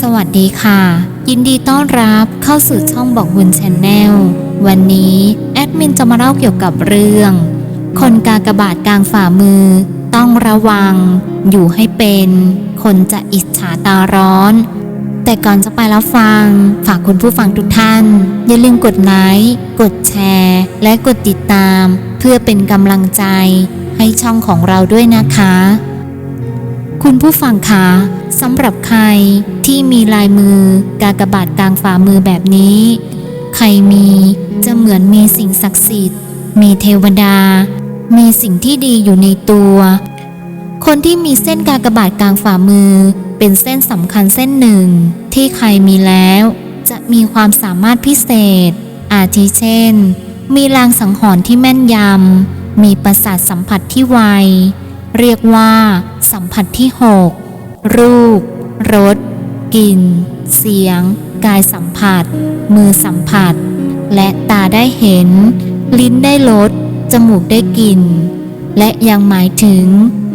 สวัสดีค่ะ ยินดีต้อนรับเข้าสู่ช่องบอกบุญชนแนลวันนี้แอดมินจะมาเล่าเกี่ยวกับเรื่อง คนกากบาทกลางฝ่ามือ ต้องระวัง อยู่ให้เป็น คนจะอิจฉาตาร้อน แต่ก่อนจะไปแล้วฟัง ฝากคุณผู้ฟังทุกท่าน อย่าลืมกดไลค์กดแชร์ และกดติดตาม เพื่อเป็นกำลังใจ ให้ช่องของเราด้วยนะคะ คุณผู้ฟังคะ สำหรับใครที่มีลายมือกากบาทกลางฝ่ามือแบบนี้ ใครมีจะเหมือนมีสิ่งศักดิ์สิทธิ์ มีเทวดา มีสิ่งที่ดีอยู่ในตัว คนที่มีเส้นกากบาทกลางฝ่ามือ เป็นเส้นสำคัญเส้นหนึ่ง ที่ใครมีแล้ว จะมีความสามารถพิเศษ อาทิเช่น มีลางสังหรณ์ที่แม่นยำมีประสาทสัมผัสที่ไว เรียกว่า สัมผัสที่6 รูป รส กลิ่น เสียง กายสัมผัส มือสัมผัส และตาได้เห็น ลิ้นได้รส จมูกได้กลิ่น และยังหมายถึง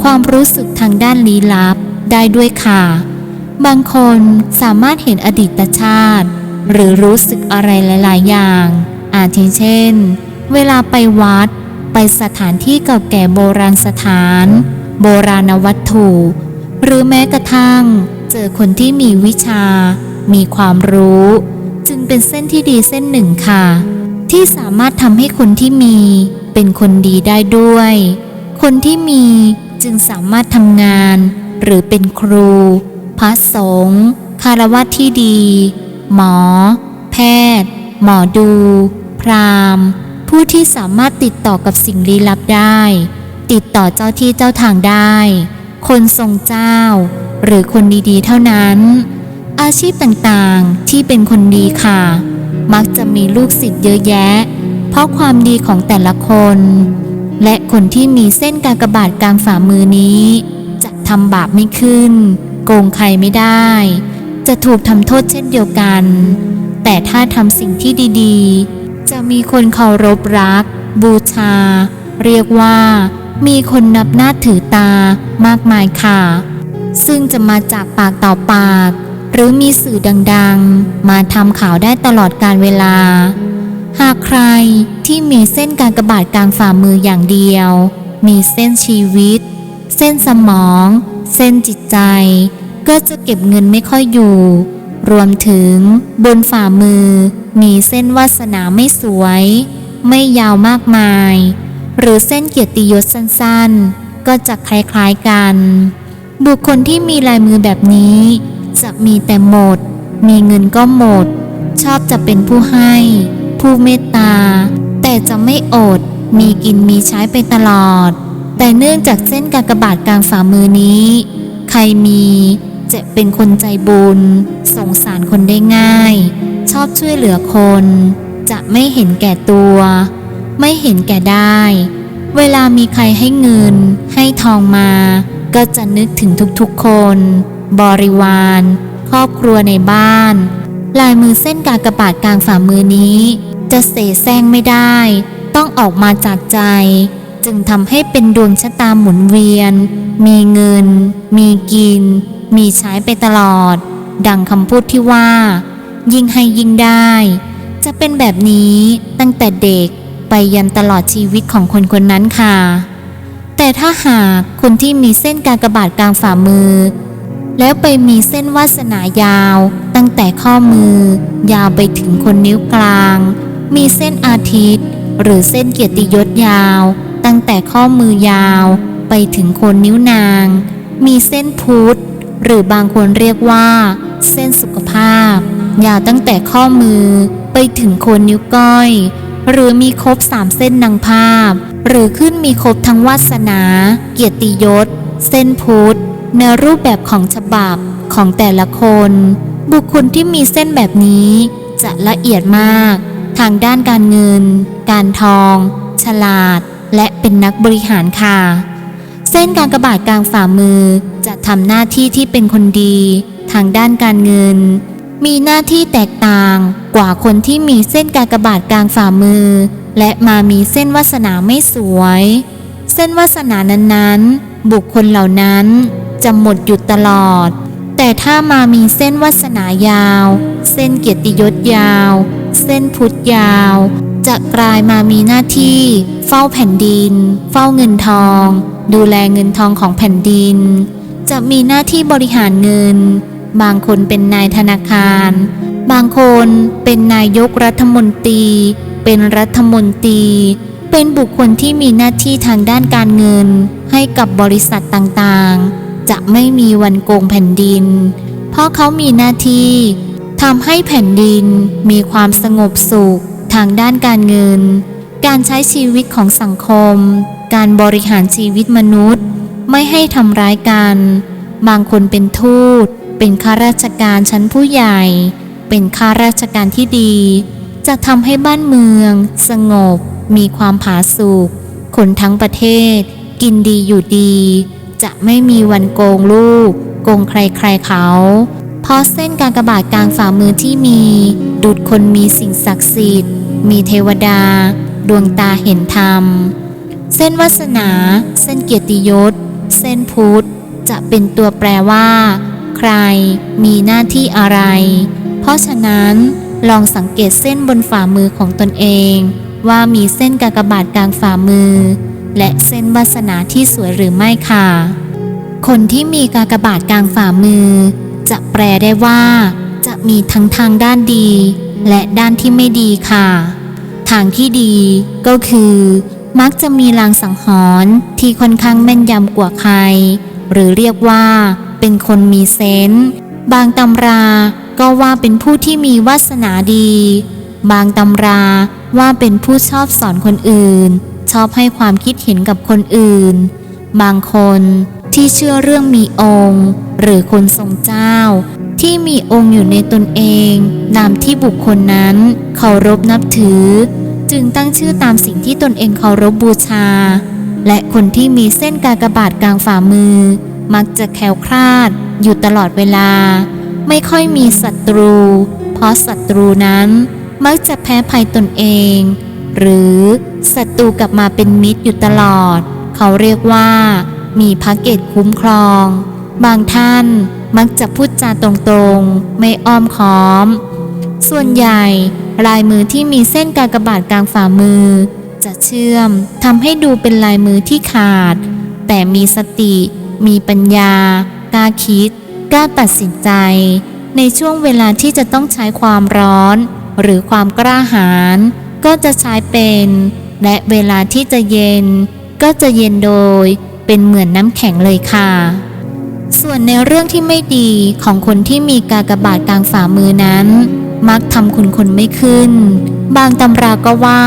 ความรู้สึกทางด้านลี้ลับได้ด้วยค่ะ บางคนสามารถเห็นอดีตชาติ หรือรู้สึกอะไรหลาย ๆ อย่าง อาทิเช่น เวลาไปวัด ไปสถานที่เก่าแก่โบราณสถาน โบราณวัตถุ หรือแม้กระทั่ง เจอคนที่มีวิชา มีความรู้ จึงเป็นเส้นที่ดีเส้นหนึ่งค่ะ ที่สามารถทำให้คนที่มีเป็นคนดีได้ด้วย คนที่มีจึงสามารถทำงาน หรือเป็นครู พระสงฆ์คารวะที่ดี หมอ แพทย์ หมอดู พราหมณ์ ผู้ที่สามารถติดต่อกับสิ่งลี้ลับได้ ติดต่อเจ้าที่เจ้าทางได้ คนทรงเจ้า หรือคนดีๆ เท่านั้น อาชีพต่างๆที่เป็นคนดีค่ะ มักจะมีลูกศิษย์เยอะแยะ เพราะความดีของแต่ละคน และคนที่มีเส้นกากบาทกลางฝ่ามือนี้ จะทำบาปไม่ขึ้น โกงใครไม่ได้ จะถูกทำโทษเช่นเดียวกัน แต่ถ้าทำสิ่งที่ดีๆ จะมีคนเคารพรัก บูชา เรียกว่า มีคนนับหน้าถือตามากมายค่ะ ซึ่งจะมาจากปากต่อปาก หรือมีสื่อดังๆ มาทำข่าวได้ตลอดการเวลา หากใครที่มีเส้นการกระบาดกลางฝ่ามืออย่างเดียว มีเส้นชีวิต เส้นสมอง เส้นจิตใจ ก็จะเก็บเงินไม่ค่อยอยู่ รวมถึงบนฝ่ามือ มีเส้นวาสนาไม่สวย ไม่ยาวมากมาย หรือเส้นเกียรติยศสั้นๆ ก็จะคล้ายๆกัน บุคคลที่มีลายมือแบบนี้ จะมีแต่หมด มีเงินก็หมด ชอบจะเป็นผู้ให้ ผู้เมตตา แต่จะไม่อด มีกินมีใช้ไปตลอด แต่เนื่องจากเส้นกากบาทกลางฝ่ามือนี้ ใครมีจะเป็นคนใจบุญ สงสารคนได้ง่าย ชอบช่วยเหลือคน จะไม่เห็นแก่ตัว ไม่เห็นแก่ได้ เวลามีใครให้เงิน ให้ทองมา ก็จะนึกถึงทุกๆคน บริวาร ครอบครัวในบ้าน ลายมือเส้นกากบาทกลางฝ่ามือนี้ จะเสแสร้งไม่ได้ ต้องออกมาจากใจ จึงทำให้เป็นดวงชะตาหมุนเวียน มีเงิน มีกิน มีใช้ไปตลอด ดังคำพูดที่ว่า ยิ่งให้ยิ่งได้ จะเป็นแบบนี้ตั้งแต่เด็ก ไปยันตลอดชีวิตของคนคนนั้นค่ะ แต่ถ้าหากคนที่มีเส้นการกระบาทกลางฝ่ามือ แล้วไปมีเส้นวาสนายาว ตั้งแต่ข้อมือ ยาวไปถึงคนนิ้วกลาง มีเส้นอาทิตย์ หรือเส้นเกียรติยศยาว ตั้งแต่ข้อมือยาวไปถึงคนนิ้วนาง มีเส้นพุทธหรือบางคนเรียกว่า เส้นสุขภาพ ยาวตั้งแต่ข้อมือไปถึงโคนนิ้วก้อย หรือมีครบสามเส้นนางภาพ หรือขึ้นมีครบทั้งวาสนา เกียรติยศ เส้นพุทธในรูปแบบของฉบับของแต่ละคน บุคคลที่มีเส้นแบบนี้ จะละเอียดมาก ทางด้านการเงิน การทอง ฉลาด และเป็นนักบริหารค่ะ เส้นการกระบาดกลางฝ่ามือจะทำหน้าที่ที่เป็นคนดี ทางด้านการเงิน มีหน้าที่แตกต่างกว่าคนที่มีเส้นกากระบาดกลางฝ่ามือ และมามีเส้นวาสนาไม่สวย เส้นวาสนานั้นๆ บุคคลเหล่านั้นจะหมดหยุดตลอด แต่ถ้ามามีเส้นวาสนายาว เส้นเกียรติยศยาว เส้นพุทธยาว จะกลายมามีหน้าที่ เฝ้าแผ่นดิน เฝ้าเงินทอง ดูแลเงินทองของแผ่นดิน จะมีหน้าที่บริหารเงิน บางคนเป็นนายธนาคาร บางคนเป็นนายกรัฐมนตรี เป็นรัฐมนตรี เป็นบุคคลที่มีหน้าที่ทางด้านการเงิน ให้กับบริษัทต่างๆ จะไม่มีวันโกงแผ่นดิน เพราะเขามีหน้าที่ทำให้แผ่นดินมีความสงบสุขทางด้านการเงิน การใช้ชีวิตของสังคม การบริหารชีวิตมนุษย์ ไม่ให้ทำร้ายกัน บางคนเป็นทูต เป็นข้าราชการชั้นผู้ใหญ่ เป็นข้าราชการที่ดี จะทำให้บ้านเมือง สงบ มีความผาสุกคนทั้งประเทศ กินดีอยู่ดี จะไม่มีวันโกงลูก โกงใครๆเขา เพราะเส้นการกระบาทกลางฝ่ามือที่มี ดุดคนมีสิ่งศักดิ์สิทธิ์ มีเทวดา ดวงตาเห็นธรรม เส้นวาสนา เส้นเกียรติยศ เส้นพุทธจะเป็นตัวแปรว่า ใคร มีหน้าที่อะไร เพราะฉะนั้นลองสังเกตเส้นบนฝ่ามือของตนเอง ว่ามีเส้นกากบาทกลางฝ่ามือ และเส้นวาสนาที่สวยหรือไม่ค่ะ คนที่มีกากบาทกลางฝ่ามือ จะแปลได้ว่า จะมีทั้งทางด้านดี และด้านที่ไม่ดีค่ะ ทางที่ดีก็คือ มักจะมีลางสังหรณ์ที่ค่อนข้างแม่นยำกว่าใคร หรือเรียกว่า เป็นคนมีเซนส์บางตำราก็ว่าเป็นผู้ที่มีวาสนาดี บางตำราว่าเป็นผู้ชอบสอนคนอื่น ชอบให้ความคิดเห็นกับคนอื่น บางคนที่เชื่อเรื่องมีองค์ หรือคนทรงเจ้า ที่มีองค์อยู่ในตนเองตามที่บุคคลนั้นเคารพนับถือ จึงตั้งชื่อตามสิ่งที่ตนเองเคารพบูชา และคนที่มีเส้นกากบาทกลางฝ่ามือ มักจะแคล้วคลาด อยู่ตลอดเวลา ไม่ค่อยมีศัตรู เพราะศัตรูนั้นมักจะแพ้ภัยตนเอง หรือศัตรูกลับมาเป็นมิตรอยู่ตลอด เขาเรียกว่า มีพระเกตคุ้มครอง บางท่านมักจะพูดจาตรงๆ ไม่อ้อมค้อม ส่วนใหญ่ลายมือที่มีเส้นกากบาทกลางฝ่ามือ จะเชื่อมทำให้ดูเป็นลายมือที่ขาด แต่มีสติ มีปัญญากล้าคิดกล้าตัดสินใจ ในช่วงเวลาที่จะต้องใช้ความร้อน หรือความกล้าหาญก็จะใช้เป็น และเวลาที่จะเย็น ก็จะเย็นโดย เป็นเหมือนน้ำแข็งเลยค่ะ ส่วนในเรื่องที่ไม่ดีของคนที่มีกากบาทกลางฝ่ามือนั้น มักทำคุณคนไม่ขึ้น บางตำราก็ว่า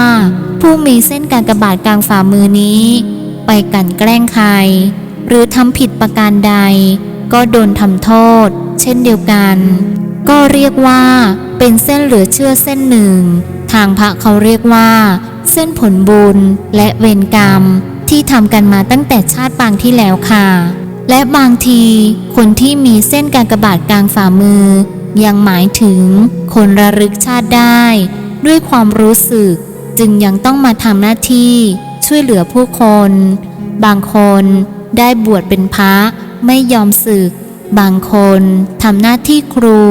ผู้มีเส้นกากบาทกลางฝ่ามือนี้ ไปกันแกล้งใคร หรือทำผิดประการใด ก็โดนทำโทษ เช่นเดียวกัน ก็เรียกว่าเป็นเส้นเหลือเชื่อเส้นหนึ่ง ทางพระเขาเรียกว่า เส้นผลบุญและเวรกรรมที่ทำกันมาตั้งแต่ชาติปางที่แล้วค่ะ และบางทีคนที่มีเส้นการกระบาทกลางฝ่ามือ ยังหมายถึงคนระลึกชาติได้ ด้วยความรู้สึกจึงยังต้องมาทำหน้าที่ช่วยเหลือผู้คน บางคน ได้บวชเป็นพระไม่ยอมสึก บางคนทำหน้าที่ครู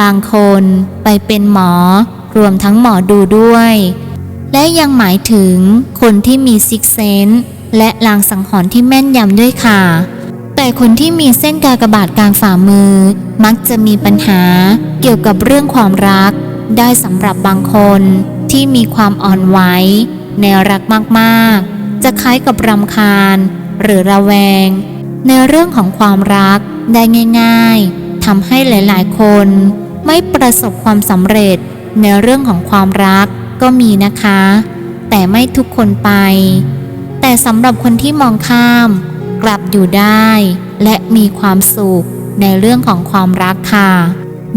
บางคนไปเป็นหมอ รวมทั้งหมอดูด้วย และยังหมายถึงคนที่มีซิกเซนส์และลางสังหรณ์ที่แม่นยำด้วยค่ะ แต่คนที่มีเส้นกากบาทกลางฝ่ามือ มักจะมีปัญหาเกี่ยวกับเรื่องความรัก ได้สำหรับบางคนที่มีความอ่อนไหวในรักมากๆ จะคล้ายกับรำคาญ หรือระแวง ในเรื่องของความรักได้ง่าย ๆทำให้หลายๆ คนไม่ประสบความสำเร็จในเรื่องของความรักก็มีนะคะ แต่ไม่ทุกคนไป แต่สำหรับคนที่มองข้าม กลับอยู่ได้ และมีความสุขในเรื่องของความรักค่ะ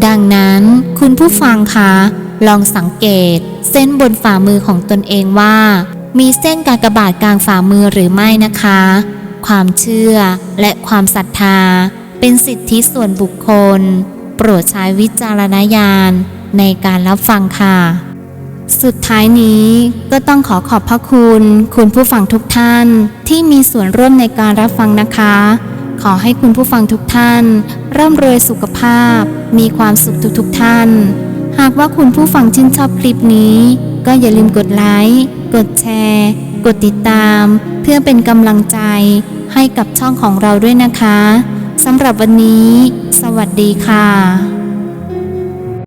ดังนั้นคุณผู้ฟังคะลองสังเกตเส้นบนฝ่ามือของตนเองว่า มีเส้นกากบาทกลางฝ่ามือหรือไม่นะคะ ความเชื่อและความศรัทธา เป็นสิทธิส่วนบุคคล โปรดใช้วิจารณญาณในการรับฟังค่ะ สุดท้ายนี้ก็ต้องขอขอบพระคุณ คุณผู้ฟังทุกท่านที่มีส่วนร่วมในการรับฟังนะคะ ขอให้คุณผู้ฟังทุกท่าน ร่ำรวยสุขภาพ มีความสุขทุกๆท่าน หากว่าคุณผู้ฟังชื่นชอบคลิปนี้ ก็อย่าลืมกดไลค์ กดแชร์ กดติดตาม เพื่อเป็นกำลังใจให้กับช่องของเราด้วยนะคะสำหรับวันนี้ สวัสดีค่ะ